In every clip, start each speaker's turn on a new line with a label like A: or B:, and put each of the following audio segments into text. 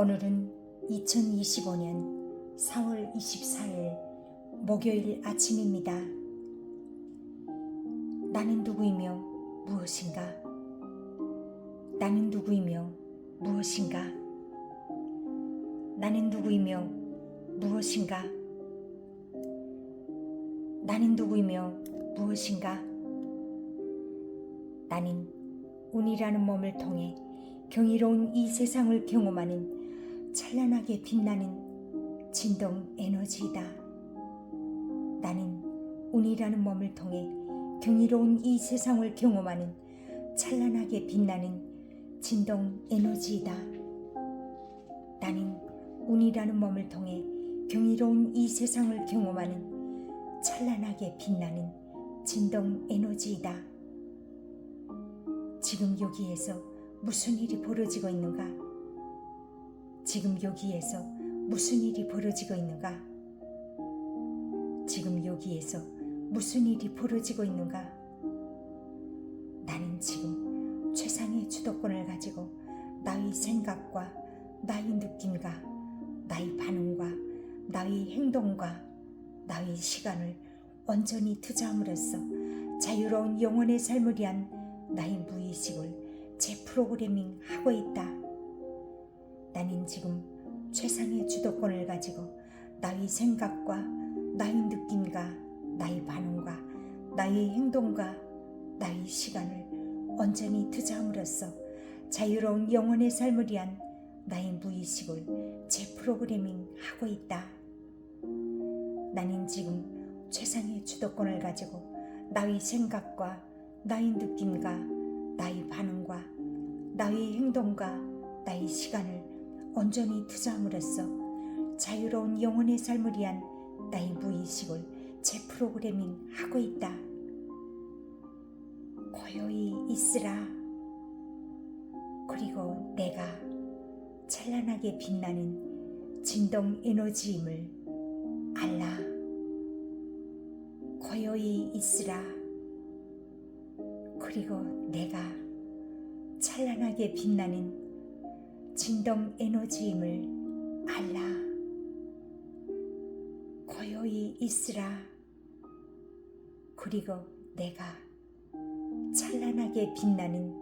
A: 오늘은 2025년 4월 24일 목요일 아침입니다. 나는 누구이며 무엇인가? 나는 누구이며 무엇인가? 나는 누구이며 무엇인가? 나는 누구이며 무엇인가? 나는 운이라는 몸을 통해 경이로운 이 세상을 경험하는 찬란하게 빛나는 진동 에너지이다. 나는 운이라는 몸을 통해 경이로운 이 세상을 경험하는 찬란하게 빛나는 진동 에너지이다. 나는 운이라는 몸을 통해 경이로운 이 세상을 경험하는 찬란하게 빛나는 진동 에너지이다. 지금 여기에서 무슨 일이 벌어지고 있는가? 지금 여기에서 무슨 일이 벌어지고 있는가? 지금 여기에서 무슨 일이 벌어지고 있는가? 나는 지금 최상의 주도권을 가지고 나의 생각과 나의 느낌과 나의 반응과 나의 행동과 나의 시간을 온전히 투자함으로써 자유로운 영혼의 삶을 위한 나의 무의식을 재프로그래밍 하고 있다. 나는 지금 최상의 주도권을 가지고 나의 생각과 나의 느낌과 나의 반응과 나의 행동과 나의 시간을 온전히 투자함으로써 자유로운 영혼의 삶을 위한 나의 무의식을 재프로그래밍 하고 있다. 나는 지금 최상의 주도권을 가지고 나의 생각과 나의 느낌과 나의 반응과 나의 행동과 나의 시간을 온전히 투자함으로써 자유로운 영혼의 삶을 위한 나의 무의식을 재프로그래밍 하고 있다. 고요히 있으라. 그리고 내가 찬란하게 빛나는 진동 에너지임을 알라. 고요히 있으라. 그리고 내가 찬란하게 빛나는 진동 에너지임을 알라. 고요히 있으라. 그리고 내가 찬란하게 빛나는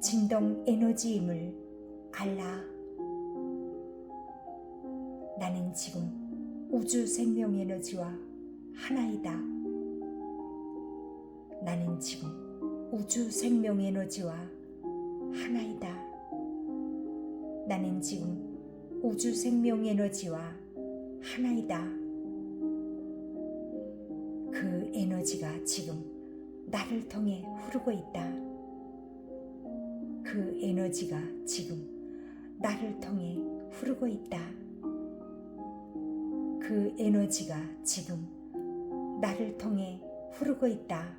A: 진동 에너지임을 알라. 나는 지금 우주 생명 에너지와 하나이다. 나는 지금 우주 생명 에너지와 하나이다. 나는 지금 우주 생명 에너지와 하나이다. 그 에너지가 지금 나를 통해 흐르고 있다. 그 에너지가 지금 나를 통해 흐르고 있다. 그 에너지가 지금 나를 통해 흐르고 있다.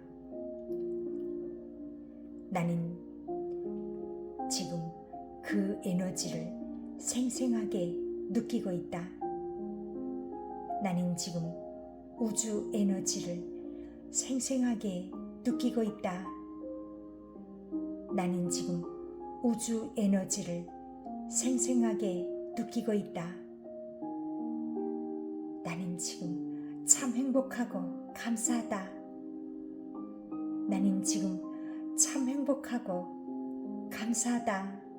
A: 나는 그 에너지를 생생하게 느끼고 있다. 나는 지금 우주 에너지를 생생하게 느끼고 있다. 나는 지금 우주 에너지를 생생하게 느끼고 있다. 나는 지금 참 행복하고 감사하다. 나는 지금 참 행복하고 감사하다.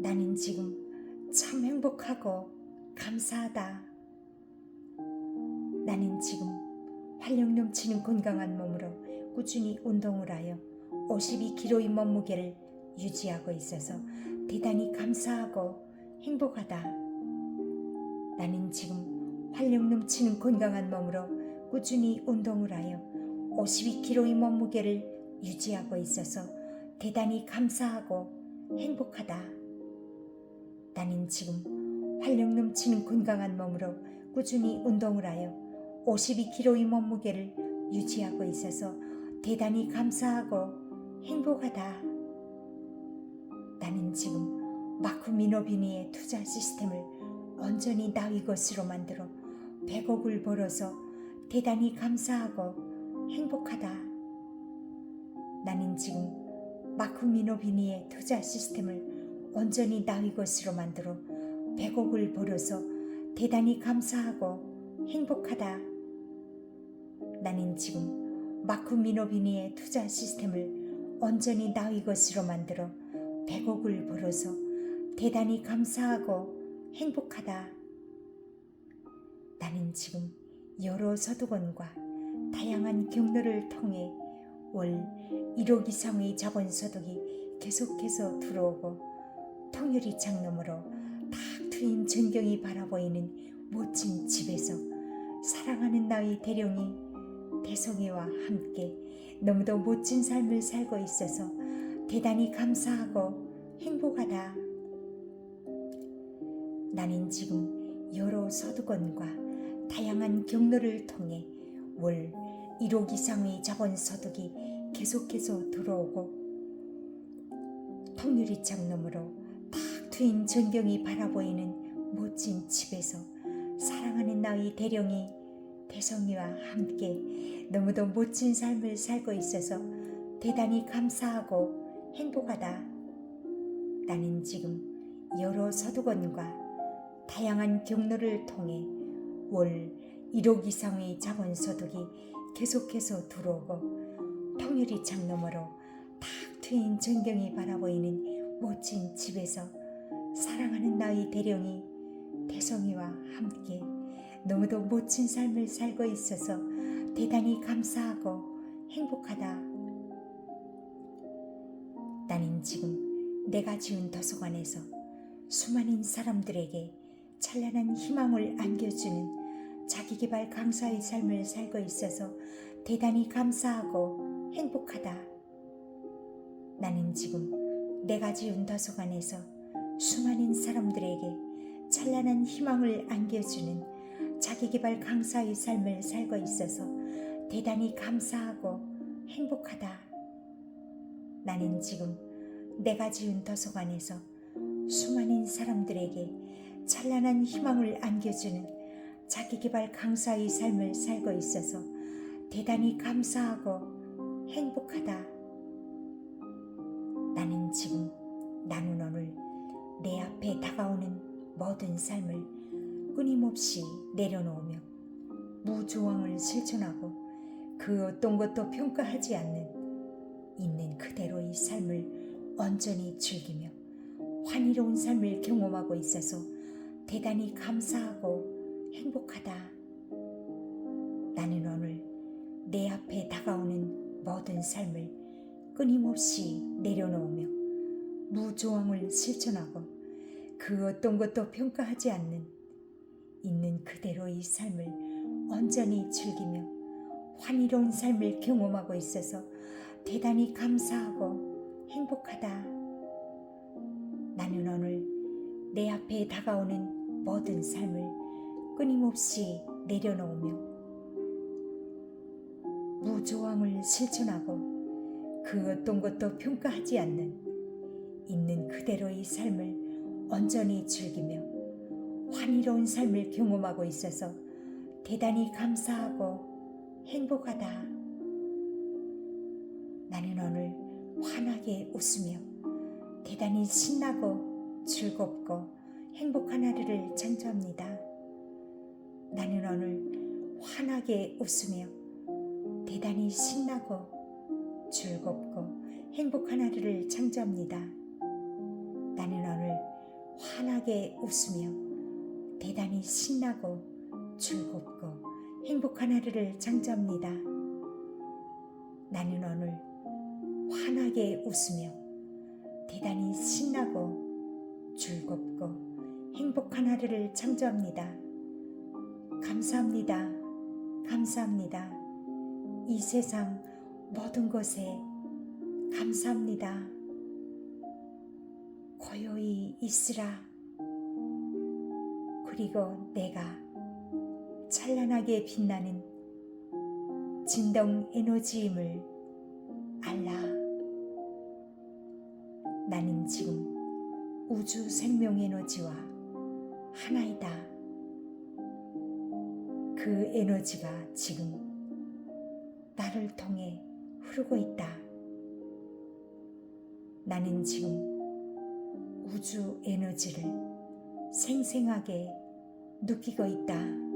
A: 나는 지금 참 행복하고 감사하다. 나는 지금 활력 넘치는 건강한 몸으로 꾸준히 운동을 하여 52kg의 몸무게를 유지하고 있어서 대단히 감사하고 행복하다. 나는 지금 활력 넘치는 건강한 몸으로 꾸준히 운동을 하여 52kg의 몸무게를 유지하고 있어서 대단히 감사하고 행복하다. 나는 지금 활력 넘치는 건강한 몸으로 꾸준히 운동을 하여 52kg의 몸무게를 유지하고 있어서 대단히 감사하고 행복하다. 나는 지금 마쿠 미노비니의 투자 시스템을 온전히 나의 것으로 만들어 100억을 벌어서 대단히 감사하고 행복하다. 나는 지금 마쿠 미노비니의 투자 시스템을 온전히 나의 것으로 만들어 백옥을 벌어서 대단히 감사하고 행복하다. 나는 지금 마크 미노비니의 투자 시스템을 온전히 나의 것으로 만들어 백옥을 벌어서 대단히 감사하고 행복하다. 나는 지금 여러 서두건과 다양한 경로를 통해 월 1억 이상의 자본 소득이 계속해서 들어오고 통유리 창너머로 탁 트인 전경이 바라보이는 멋진 집에서 사랑하는 나의 대령이 대성이와 함께 너무도 멋진 삶을 살고 있어서 대단히 감사하고 행복하다. 나는 지금 여러 서두건과 다양한 경로를 통해 월 1억 이상의 자본 소득이 계속해서 들어오고 통유리창 너머로 탁 트인 전경이 바라보이는 멋진 집에서 사랑하는 나의 대령이 대성이와 함께 너무도 멋진 삶을 살고 있어서 대단히 감사하고 행복하다. 나는 지금 여러 서두건과 다양한 경로를 통해 월 1억 이상의 자본소득이 계속해서 들어오고 통유리 창 너머로 탁 트인 전경이 바라보이는 멋진 집에서 사랑하는 나의 대령이 대성이와 함께 너무도 멋진 삶을 살고 있어서 대단히 감사하고 행복하다. 나는 지금 내가 지은 도서관에서 수많은 사람들에게 찬란한 희망을 안겨주는 자기개발 강사의 삶을 살고 있어서 대단히 감사하고 행복하다. 나는 지금 내가 지은 도서관에서 수많은 사람들에게 찬란한 희망을 안겨주는 자기개발 강사의 삶을 살고 있어서 대단히 감사하고 행복하다. 나는 지금 내가 지은 도서관에서 수많은 사람들에게 찬란한 희망을 안겨주는 자기개발 강사의 삶을 살고 있어서 대단히 감사하고 행복하다. 나는 지금 나는 오늘 내 앞에 다가오는 모든 삶을 끊임없이 내려놓으며 무조항을 실천하고 그 어떤 것도 평가하지 않는 있는 그대로의 삶을 온전히 즐기며 환희로운 삶을 경험하고 있어서 대단히 감사하고 행복하다. 나는 오늘 내 앞에 다가오는 모든 삶을 끊임없이 내려놓으며 무조항을 실천하고 그 어떤 것도 평가하지 않는 있는 그대로의 삶을 온전히 즐기며 환희로운 삶을 경험하고 있어서 대단히 감사하고 행복하다. 나는 오늘 내 앞에 다가오는 모든 삶을 끊임없이 내려놓으며 무조항을 실천하고 그 어떤 것도 평가하지 않는 있는 그대로의 삶을 온전히 즐기며 환희로운 삶을 경험하고 있어서 대단히 감사하고 행복하다. 나는 오늘 환하게 웃으며 대단히 신나고 즐겁고 행복한 하루를 창조합니다. 나는 오늘 환하게 웃으며 대단히 신나고 즐겁고 행복한 하루를 창조합니다. 환하게 웃으며 대단히 신나고 즐겁고 행복한 하루를 창조합니다. 나는 오늘 환하게 웃으며 대단히 신나고 즐겁고 행복한 하루를 창조합니다. 감사합니다. 감사합니다. 이 세상 모든 것에 감사합니다. 고요히 있으라. 그리고 내가 찬란하게 빛나는 진동 에너지임을 알라. 나는 지금 우주 생명 에너지와 하나이다. 그 에너지가 지금 나를 통해 흐르고 있다. 나는 지금 우주 에너지를 생생하게 느끼고 있다.